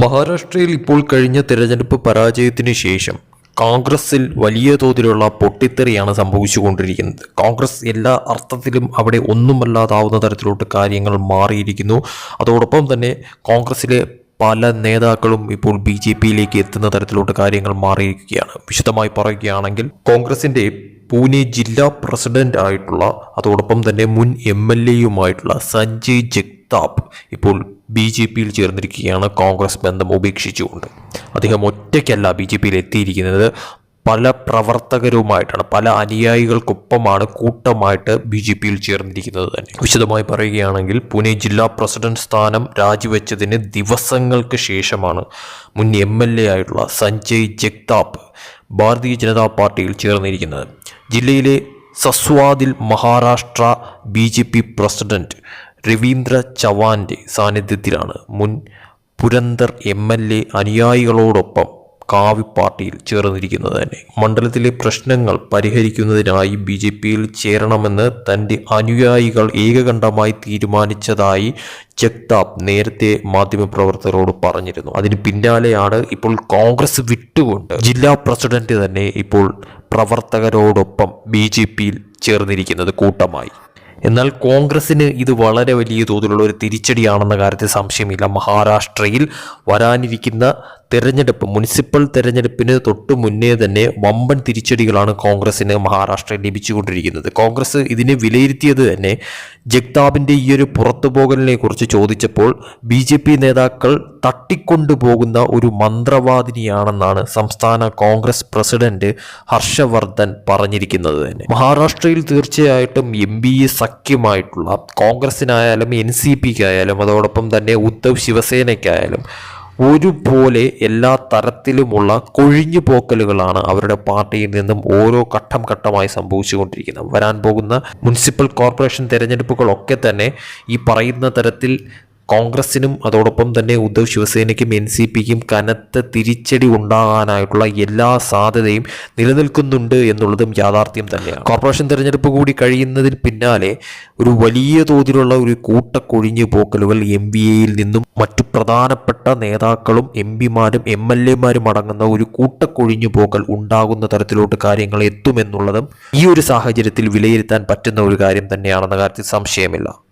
മഹാരാഷ്ട്രയിൽ ഇപ്പോൾ കഴിഞ്ഞ തിരഞ്ഞെടുപ്പ് പരാജയത്തിന് ശേഷം കോൺഗ്രസിൽ വലിയ തോതിലുള്ള പൊട്ടിത്തെറിയാണ് സംഭവിച്ചുകൊണ്ടിരിക്കുന്നത്. കോൺഗ്രസ് എല്ലാ അർത്ഥത്തിലും അവിടെ ഒന്നുമല്ലാതാവുന്ന തരത്തിലോട്ട് കാര്യങ്ങൾ മാറിയിരിക്കുന്നു. അതോടൊപ്പം തന്നെ കോൺഗ്രസ്സിലെ പല നേതാക്കളും ഇപ്പോൾ ബി ജെ പിയിലേക്ക് എത്തുന്ന തരത്തിലോട്ട് കാര്യങ്ങൾ മാറിയിരിക്കുകയാണ്. വിശദമായി പറയുകയാണെങ്കിൽ കോൺഗ്രസിന്റെ പൂനെ ജില്ലാ പ്രസിഡന്റ് ആയിട്ടുള്ള അതോടൊപ്പം തന്നെ മുൻ എം എൽ എയുമായിട്ടുള്ള സഞ്ജയ് ജഗ്താപ് ഇപ്പോൾ ബി ജെ പിയിൽ ചേർന്നിരിക്കുകയാണ് കോൺഗ്രസ് ബന്ധം ഉപേക്ഷിച്ചുകൊണ്ട്. അദ്ദേഹം ഒറ്റയ്ക്കല്ല ബി ജെ പിയിൽ എത്തിയിരിക്കുന്നത്. പല പ്രവർത്തകരുമായിട്ടാണ് പല അനുയായികൾക്കൊപ്പമാണ് കൂട്ടമായിട്ട് ബി ജെ പിയിൽ ചേർന്നിരിക്കുന്നത് തന്നെ. വിശദമായി പറയുകയാണെങ്കിൽ പൂനെ ജില്ലാ പ്രസിഡന്റ് സ്ഥാനം രാജിവെച്ചതിന് ദിവസങ്ങൾക്ക് ശേഷമാണ് മുൻ എം എൽ എ ആയിട്ടുള്ള സഞ്ജയ് ജഗ്താപ് ഭാരതീയ ജനതാ പാർട്ടിയിൽ ചേർന്നിരിക്കുന്നത്. ജില്ലയിലെ സസ്വാദിൽ Maharashtra B J P president Ravindra ചവാന്റെ സാന്നിധ്യത്തിലാണ് മുൻ പുരന്തർ എം എൽ എ അനുയായികളോടൊപ്പം കാവി പാർട്ടിയിൽ ചേർന്നിരിക്കുന്നത് തന്നെ. മണ്ഡലത്തിലെ പ്രശ്നങ്ങൾ പരിഹരിക്കുന്നതിനായി ബി ജെ പിയിൽ ചേരണമെന്ന് തന്റെ അനുയായികൾ ഏകകണ്ഠമായി തീരുമാനിച്ചതായി ജഗ്താബ് നേരത്തെ മാധ്യമപ്രവർത്തകരോട് പറഞ്ഞിരുന്നു. അതിന് പിന്നാലെയാണ് ഇപ്പോൾ കോൺഗ്രസ് വിട്ടുകൊണ്ട് ജില്ലാ പ്രസിഡന്റ് തന്നെ ഇപ്പോൾ പ്രവർത്തകരോടൊപ്പം ബി ജെ പിയിൽ ചേർന്നിരിക്കുന്നത് കൂട്ടമായി. എന്നാൽ കോൺഗ്രസിന് ഇത് വളരെ വലിയ തോതിലുള്ള ഒരു തിരിച്ചടിയാണെന്ന കാര്യത്തിൽ സംശയമില്ല. മഹാരാഷ്ട്രയിൽ വരാനിരിക്കുന്ന തെരഞ്ഞെടുപ്പ് മുനിസിപ്പൽ തെരഞ്ഞെടുപ്പിന് തൊട്ടു മുന്നേ തന്നെ വമ്പൻ തിരിച്ചടികളാണ് കോൺഗ്രസിന് മഹാരാഷ്ട്രയിൽ ലഭിച്ചുകൊണ്ടിരിക്കുന്നത്. കോൺഗ്രസ് ഇതിനെ വിലയിരുത്തിയത് തന്നെ ജഗ്താബിന്റെ ഈ ഒരു പുറത്തുപോകലിനെ കുറിച്ച് ചോദിച്ചപ്പോൾ ബി ജെ പി നേതാക്കൾ തട്ടിക്കൊണ്ടുപോകുന്ന ഒരു മന്ത്രവാദിനിയാണെന്നാണ് സംസ്ഥാന കോൺഗ്രസ് പ്രസിഡന്റ് ഹർഷവർദ്ധൻ പറഞ്ഞിരിക്കുന്നത് തന്നെ. മഹാരാഷ്ട്രയിൽ തീർച്ചയായിട്ടും എം ബി എ സഖ്യമായിട്ടുള്ള കോൺഗ്രസിനായാലും എൻ സി പിക്കായാലും അതോടൊപ്പം തന്നെ ഉദ്ധവ് ശിവസേനയ്ക്കായാലും ഒരുപോലെ എല്ലാ തരത്തിലുമുള്ള കൊഴിഞ്ഞു പോക്കലുകളാണ് അവരുടെ പാർട്ടിയിൽ നിന്നും ഓരോ ഘട്ടം ഘട്ടമായി സംഭവിച്ചുകൊണ്ടിരിക്കുന്നത്. വരാൻ പോകുന്ന മുനിസിപ്പൽ കോർപ്പറേഷൻ തിരഞ്ഞെടുപ്പുകളൊക്കെ തന്നെ ഈ പറയുന്ന തരത്തിൽ കോൺഗ്രസിനും അതോടൊപ്പം തന്നെ ഉദ്ധവ് ശിവസേനയ്ക്കും എൻ സി പിക്കും കനത്ത തിരിച്ചടി ഉണ്ടാകാനായിട്ടുള്ള എല്ലാ സാധ്യതയും നിലനിൽക്കുന്നുണ്ട് എന്നുള്ളതും യാഥാർത്ഥ്യം തന്നെയാണ്. കോർപ്പറേഷൻ തിരഞ്ഞെടുപ്പ് കൂടി കഴിയുന്നതിന് പിന്നാലെ ഒരു വലിയ തോതിലുള്ള ഒരു കൂട്ടക്കൊഴിഞ്ഞു പോക്കലുകൾ എം വി എയിൽ നിന്നും മറ്റു പ്രധാനപ്പെട്ട നേതാക്കളും എം പിമാരും എം എൽ എമാരും അടങ്ങുന്ന ഒരു കൂട്ടക്കൊഴിഞ്ഞു പോക്കൽ ഉണ്ടാകുന്ന തരത്തിലോട്ട് കാര്യങ്ങൾ എത്തുമെന്നുള്ളതും ഈ ഒരു സാഹചര്യത്തിൽ വിലയിരുത്താൻ പറ്റുന്ന ഒരു കാര്യം തന്നെയാണെന്ന കാര്യത്തിൽ സംശയമില്ല.